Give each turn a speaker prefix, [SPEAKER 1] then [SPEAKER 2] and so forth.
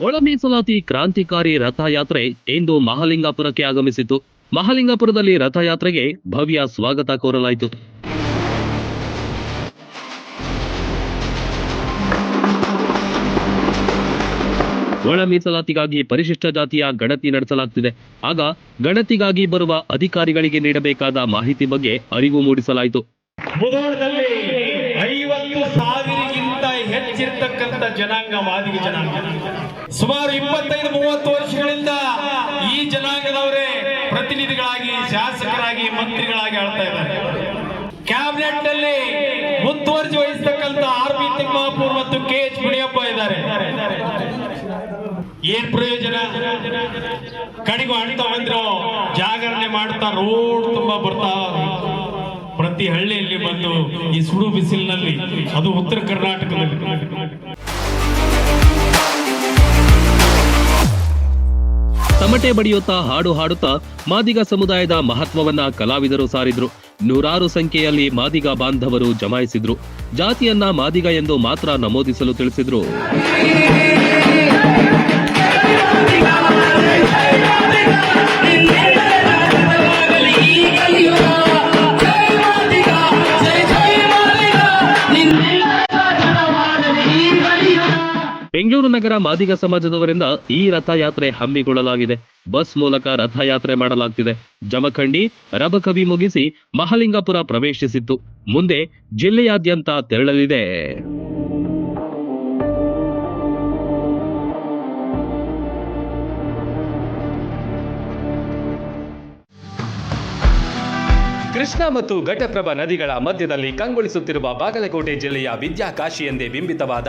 [SPEAKER 1] ಒಳ ಮೀಸಲಾತಿ ಕ್ರಾಂತಿಕಾರಿ ರಥಯಾತ್ರೆ ಇಂದು ಮಹಾಲಿಂಗಾಪುರಕ್ಕೆ ಆಗಮಿಸಿತು ಮಹಾಲಿಂಗಾಪುರದಲ್ಲಿ ರಥಯಾತ್ರೆಗೆ ಭವ್ಯ ಸ್ವಾಗತ ಕೋರಲಾಯಿತು. ಒಳ ಮೀಸಲಾತಿಗಾಗಿ ಪರಿಶಿಷ್ಟ ಜಾತಿಯ ಗಣತಿ ನಡೆಸಲಾಗುತ್ತಿದೆ ಆಗ ಗಣತಿಗಾಗಿ ಬರುವ ಅಧಿಕಾರಿಗಳಿಗೆ ನೀಡಬೇಕಾದ ಮಾಹಿತಿ ಬಗ್ಗೆ ಅರಿವು ಮೂಡಿಸಲಾಯಿತು.
[SPEAKER 2] ಹೆಚ್ಚಿರ್ತಕ್ಕಂಥ ಜನಾಂಗ, ಮಾದಿಗ ಜನಾಂಗ. ಸುಮಾರು ಇಪ್ಪತ್ತೈದು, ಮೂವತ್ತು ವರ್ಷಗಳಿಂದ ಈ ಜನಾಂಗದವರೇ ಪ್ರತಿನಿಧಿಗಳಾಗಿ, ಶಾಸಕರಾಗಿ, ಮಂತ್ರಿಗಳಾಗಿ ಆಳ್ತಾ ಇದ್ದಾರೆ. ಕ್ಯಾಬಿನೆಟ್ನಲ್ಲಿ ಮುತುವರ್ಜಿ ವಹಿಸ್ತಕ್ಕಂಥ ಆರ್ ಬಿ ತಿಮ್ಮಾಪುರ್ ಮತ್ತು ಕೆ ಎಚ್ ಮುನಿಯಪ್ಪ ಇದ್ದಾರೆ. ಏನ್ ಪ್ರಯೋಜನ? ಕಡಿಗೂ ಅಣ್ಣ ಜಾಗರಣೆ ಮಾಡ್ತಾ ರೋಡ್ ತುಂಬಾ ಬರ್ತಾ ಪ್ರತಿ ಹಳ್ಳಿಯಲ್ಲಿ ಬಂದು ಈ ಸುಡು ಬಿಸಿಲಿನಲ್ಲಿ, ಅದು ಉತ್ತರ ಕರ್ನಾಟಕದಲ್ಲಿ.
[SPEAKER 1] ತಮಟೆ ಬಡಿಯುತ್ತಾ ಹಾಡು ಹಾಡುತ್ತಾ ಮಾದಿಗ ಸಮುದಾಯದ ಮಹತ್ವವನ್ನ ಕಲಾವಿದರು ಸಾರಿದ್ರು. ನೂರಾರು ಸಂಖ್ಯೆಯಲ್ಲಿ ಮಾದಿಗ ಬಾಂಧವರು ಜಮಾಯಿಸಿದ್ರು. ಜಾತಿಯನ್ನ ಮಾದಿಗ ಎಂದು ಮಾತ್ರ ನಮೂದಿಸಲು ತಿಳಿಸಿದ್ರು. ಬೆಂಗಳೂರು ನಗರ ಮಾದಿಗ ಸಮಾಜದವರಿಂದ ಈ ರಥಯಾತ್ರೆ ಹಮ್ಮಿಕೊಳ್ಳಲಾಗಿದೆ. ಬಸ್ ಮೂಲಕ ರಥಯಾತ್ರೆ ಮಾಡಲಾಗ್ತಿದೆ. ಜಮಖಂಡಿ, ರಬಕವಿ ಮುಗಿಸಿ ಮಹಲಿಂಗಪುರ ಪ್ರವೇಶಿಸಿತ್ತು. ಮುಂದೆ ಜಿಲ್ಲೆಯಾದ್ಯಂತ ತೆರಳಲಿದೆ.
[SPEAKER 3] ಕೃಷ್ಣ ಮತ್ತು ಘಟಪ್ರಭ ನದಿಗಳ ಮಧ್ಯದಲ್ಲಿ ಕಂಗೊಳಿಸುತ್ತಿರುವ ಬಾಗಲಕೋಟೆ ಜಿಲ್ಲೆಯ ವಿದ್ಯಾಕಾಶಿ ಎಂದೇ ಬಿಂಬಿತವಾದ